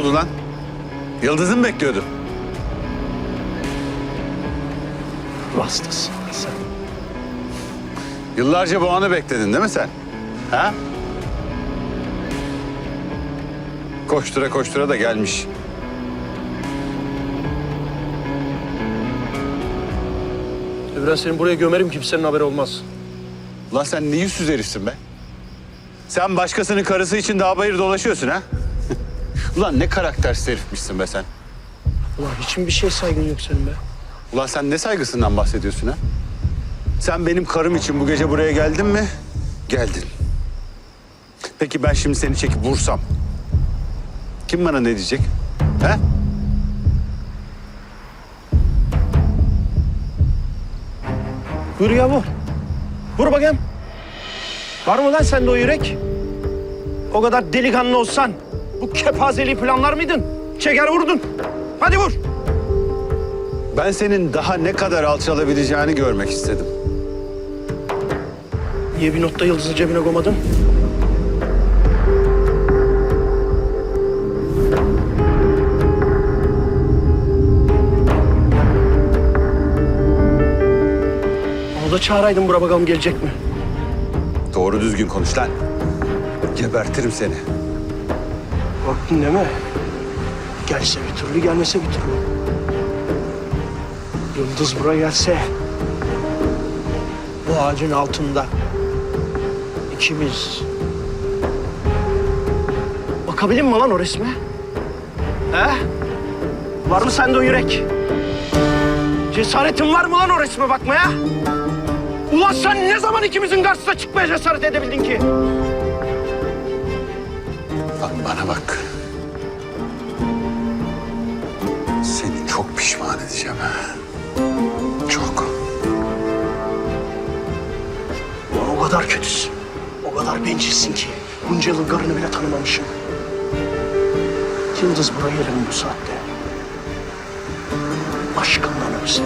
oldu lan? Yıldız'ı mı bekliyordun? Hastasın sen. Yıllarca bu anı bekledin değil mi sen? Ha? Koştura koştura da gelmiş. Evren seni buraya gömerim kimsenin haberi olmaz. Ulan sen ne yüzsüz herifsin be? Sen başkasının karısı için daha bayır dolaşıyorsun ha? Ulan ne karaktersiz herifmişsin be sen. Ulan hiç mi bir şey saygın yok senin be? Ulan sen ne saygısından bahsediyorsun ha? Sen benim karım için bu gece buraya geldin mi? Geldin. Peki ben şimdi seni çekip vursam? Kim bana ne diyecek? He? Buyur ya vur. Vur bakayım. Var mı lan sende o yürek? O kadar delikanlı olsan bu kepazeliği planlar mıydın? Çeker vurdun. Hadi vur. Ben senin daha ne kadar alçalabileceğini görmek istedim. Niye bir notta yıldızı cebine koymadın? Onu da çağıraydın bura bakalım gelecek mi? Doğru düzgün konuş lan. Gebertirim seni. Korktun değil mi? Gelse bir türlü, gelmese bir türlü. Yıldız buraya gelse... ...bu ağacın altında... ...ikimiz... ...bakabilir mi lan o resme? He? Var mı sende o yürek? Cesaretin var mı lan o resme bakmaya? Ulan sen ne zaman ikimizin karşısına çıkmaya cesaret edebildin ki? Bak. Seni çok pişman edeceğim. Çok. Ulan o kadar kötüsün. O kadar bencilsin ki bunca yılın karını bile tanımamışım. Yıldız buraya mi bu saatte? Aşkından ölse.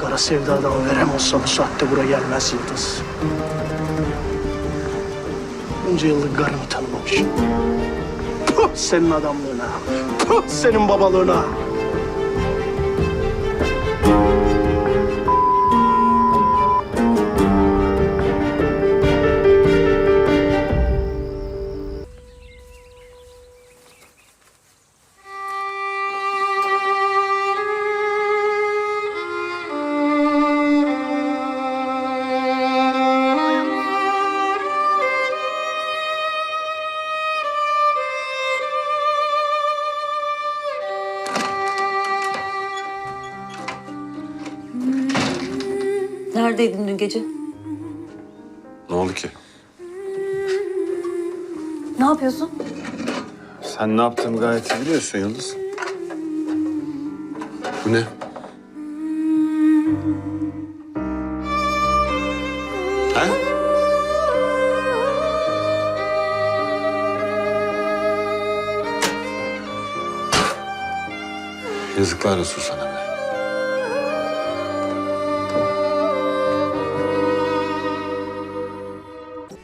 Kara sevdadan verem olsa bu saatte buraya gelmez Yıldız. Bunca yıllık karını tanımamışım. Puh senin adamlığına. Puh senin babalığına. Neredeydin dün gece? Ne oldu ki? Ne yapıyorsun? Sen ne yaptığımı gayet iyi biliyorsun Yıldız. Bu ne? Ha? Yazıklar olsun sana